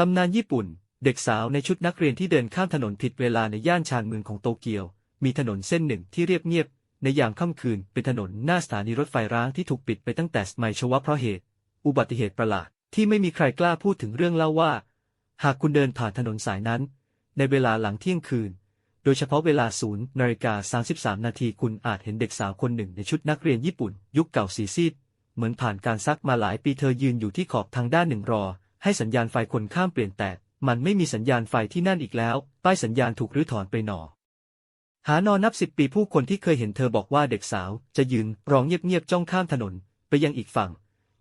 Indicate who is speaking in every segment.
Speaker 1: ตำนานญี่ปุ่น เด็กสาวในชุดนักเรียนที่เดินข้ามถนนผิดเวลาในย่านชานเมืองของโตเกียว มีถนนเส้นหนึ่งที่เรียบเงียบ ในยามค่ำคืนเป็นถนนหน้าสถานีรถไฟร้างที่ถูกปิดไปตั้งแต่สมัยชวะเพราะเหตุ อุบัติเหตุประหลาดที่ไม่มีใครกล้าพูดถึงเรื่องเล่าว่า หากคุณเดินผ่านถนนสายนั้น ในเวลาหลังเที่ยงคืน โดยเฉพาะเวลาศูนย์นาฬิกา33 นาทีคุณอาจเห็นเด็กสาวคนหนึ่งในชุดนักเรียนญี่ปุ่น ยุคเก่าสีซีดเหมือนผ่านการซักมาหลายปีเธอยืนอยู่ที่ขอบทางด้านหนึ่งรอ ให้สัญญาณไฟคนข้ามเปลี่ยนแต่มันไม่มีสัญญาณไฟที่นั่นอีกแล้ว ป้ายสัญญาณถูกรื้อถอนไปหนอ หานอนนับสิบปีผู้คนที่เคยเห็นเธอบอกว่าเด็กสาว จะยืนร้องเงียบๆจ้องข้ามถนน ไปยังอีกฝั่ง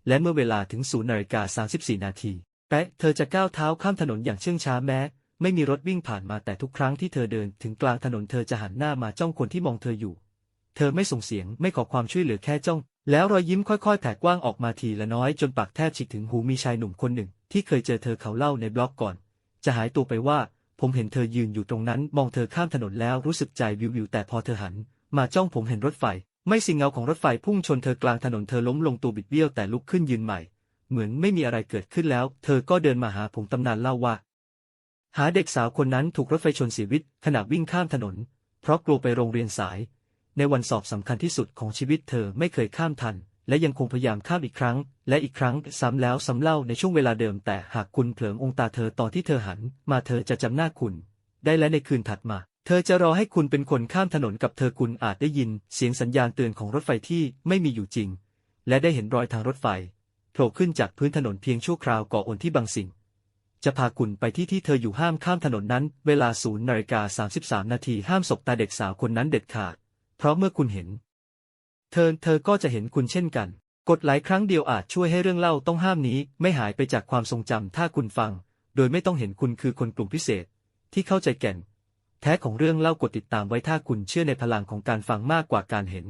Speaker 1: และเมื่อเวลาถึงศูนย์นาฬิกา34นาทีแปะเธอจะก้าวเท้าข้ามถนนอย่างเชื่องช้าแม้ ไม่มีรถวิ่งผ่านมาแต่ทุกครั้งที่เธอเดินถึงกลางถนนเธอจะหันหน้ามาจ้องคนที่มองเธออยู่ เธอไม่ส่งเสียงไม่ขอความช่วยเหลือแค่จ้อง แล้วรอยยิ้มค่อยๆ แผ่กว้างออกมาทีละน้อยจนปากแทบฉีกถึงหูมีชายหนุ่มคนหนึ่ง ที่เคยเจอเธอเขาเล่าในบล็อกก่อน จะหายตัวไปว่า ผมเห็นเธอยืนอยู่ตรงนั้น มองเธอข้ามถนนแล้วรู้สึกใจวิววิวแต่พอเธอหัน มาจ้องผมเห็นรถไฟ ไม่สิงเงาของรถไฟพุ่งชนเธอกลางถนนเธอล้มลงตัวบิดเบี้ยวแต่ลุกขึ้นยืนใหม่ เหมือนไม่มีอะไรเกิดขึ้นแล้ว เธอก็เดินมาหาผมตำนานเล่าว่า หาเด็กสาวคนนั้นถูกรถไฟชนเสียชีวิตขณะวิ่งข้ามถนน เพราะกลัวไปโรงเรียนสาย ในวันสอบสำคัญที่สุดของชีวิตเธอไม่เคยข้ามทัน และยังคงพยายามข้ามอีกครั้ง และอีกครั้งซ้ำแล้วซ้ำเล่าในช่วงเวลาเดิม แต่หากคุณเผลอองตาเธอตอนที่เธอหัน มาเธอจะจำหน้าคุณ ได้และในคืนถัดมา เธอจะรอให้คุณเป็นคนข้ามถนนกับเธอคุณอาจได้ยิน เสียงสัญญาณเตือนของรถไฟที่ไม่มีอยู่จริง และได้เห็นรอยทางรถไฟโผล่ขึ้นจากพื้นถนนเพียงชั่วคราวก่ออนที่บางสิ่ง จะพาคุณไปที่ที่เธออยู่ห้ามข้ามถนนนั้น เวลาศูนย์นาฬิกา33นาทีห้ามสบตาเด็กสาวคนนั้นเด็ดขาด ราะเมื่อคุณเห็น เธอเธอก็จะเห็นคุณเช่นกัน กดหลายครั้งเดียวอาจช่วยให้เรื่องเล่าต้องห้ามนี้ ไม่หายไปจากความทรงจำถ้าคุณฟัง โดยไม่ต้องเห็นคุณคือคนกลุ่มพิเศษ ที่เข้าใจแก่น แท้ของเรื่องเล่ากดติดตามไว้ถ้าคุณเชื่อในพลังของการฟังมากกว่าการเห็น